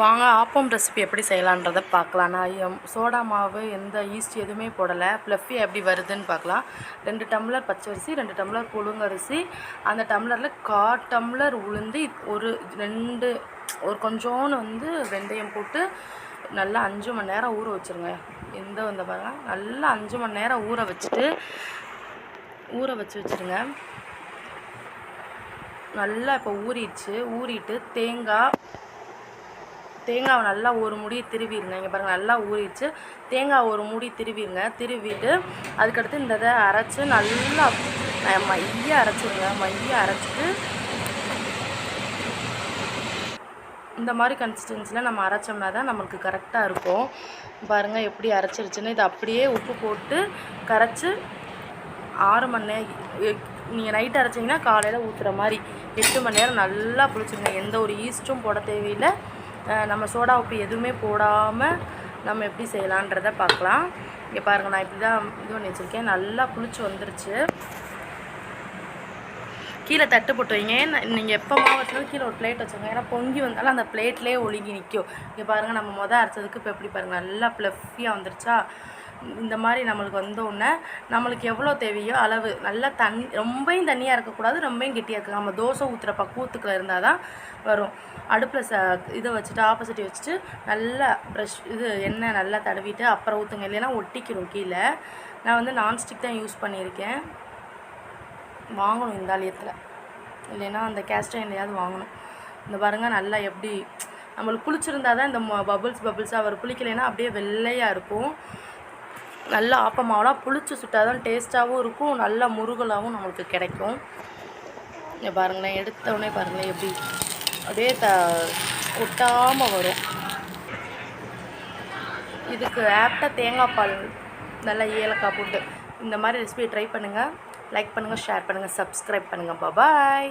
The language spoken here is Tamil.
வாங்க ஆப்பம் ரெசிபி எப்படி செய்யலான்றதை பார்க்கலாம். நான் சோடா மாவு எந்த ஈஸ்ட் எதுவுமே போடலை. ப்ளஃபி எப்படி வருதுன்னு பார்க்கலாம். ரெண்டு டம்ளர் பச்சரிசி ரெண்டு டம்ளர் புழுங்கரிசி அந்த டம்ளரில் கா டம்ளர் உளுந்து ஒரு ரெண்டு ஒரு கொஞ்சோன்னு வந்து வெந்தயம் போட்டு நல்லா அஞ்சு மணி நேரம் ஊற வச்சுருங்க. எந்த வந்த பாருங்கள் நல்லா அஞ்சு மணி நேரம் ஊற வச்சுட்டு ஊற வச்சு வச்சுருங்க. நல்லா இப்போ ஊறிடுச்சு. ஊறிட்டு தேங்காய் தேங்காவை நல்லா ஒரு முடி திருவிடுங்க. இங்கே பாருங்கள் நல்லா ஊறிச்சு தேங்காய் ஒரு முடி திருவிடுங்க. திருவிட்டு அதுக்கடுத்து இந்த இதை அரைச்சி நல்லா மைய அரைச்சிடுங்க. மைய அரைச்சிட்டு இந்த மாதிரி கன்சிஸ்டன்சியில் நம்ம அரைச்சோம்னா தான் நம்மளுக்கு கரெக்டாக இருக்கும். பாருங்கள் எப்படி அரைச்சிருச்சுன்னு. இது அப்படியே உப்பு போட்டு கரைச்சி ஆறு மணி நேரம் நீங்கள் நைட் அரைச்சிங்கன்னா காலையில் ஊற்றுற மாதிரி எட்டு மணி நேரம் நல்லா புளிச்சிருங்க எந்த ஒரு ஈஸ்ட்டும் போட தேவையில்லை. நம்ம சோடா உப்பு எதுவுமே போடாமல் நம்ம எப்படி செய்யலான்றத பார்க்கலாம். இங்கே பாருங்கள் நான் இப்படி தான் இது பண்ணி வச்சுருக்கேன். நல்லா புளிச்சு வந்துருச்சு. கீழே தட்டு போட்டு வைங்க. நீங்கள் எப்போ மாவு வச்சாலும் கீழே ஒரு பிளேட் வச்சுக்கோங்க. ஏன்னா பொங்கி வந்தாலும் அந்த பிளேட்லேயே ஒழுங்கி நிற்கும் இங்கே பாருங்கள் நம்ம மொதல் அரைச்சதுக்கு இப்போ எப்படி பாருங்கள் நல்லா ப்ளஃபியாக வந்துருச்சா? இந்த மாதிரி நம்மளுக்கு வந்தோடனே நம்மளுக்கு எவ்வளோ தேவையோ அளவு நல்லா தண்ணி ரொம்பையும் தண்ணியாக இருக்கக்கூடாது ரொம்பையும் கெட்டியாக இருக்க நம்ம தோசை ஊற்றுற பக்குவத்துக்குள்ள இருந்தால் தான் வரும். அடுப்பில் ச இதை வச்சுட்டு ஆப்போசிட் வச்சுட்டு நல்லா ப்ரஷ் இது எண்ணெய் நல்லா தடவிட்டு அப்புறம் ஊற்றுங்க இல்லைன்னா ஒட்டிக்கிறோம் கீழே. நான் வந்து நான்ஸ்டிக் தான் யூஸ் பண்ணியிருக்கேன். வாங்கணும் இந்த ஆலயத்தில் இல்லைன்னா அந்த கேஸ்டைன்லையாவது வாங்கணும். இந்த பாருங்க நல்லா எப்படி நம்மளுக்கு குளிச்சிருந்தால் தான் இந்த பபுள்ஸ் பபுள்ஸாக வரும். குளிக்கலைன்னா அப்படியே வெள்ளையாக இருக்கும். நல்லா ஆப்பமாவெலாம் புளிச்சு சுட்டால் தான் டேஸ்ட்டாகவும் இருக்கும் நல்லா முருகலாகவும் நம்மளுக்கு கிடைக்கும். இங்கே பாருங்களேன் எடுத்தோடனே பாருங்களேன் எப்படி அப்படியே த ஒட்டாமல் வரும். இதுக்கு ஆப்டாக தேங்காய் பால் நல்லா ஏலக்காய் போட்டு இந்த மாதிரி ரெசிபி ட்ரை பண்ணுங்கள் லைக் பண்ணுங்கள் ஷேர் பண்ணுங்கள் சப்ஸ்கிரைப் பண்ணுங்கள் பாய்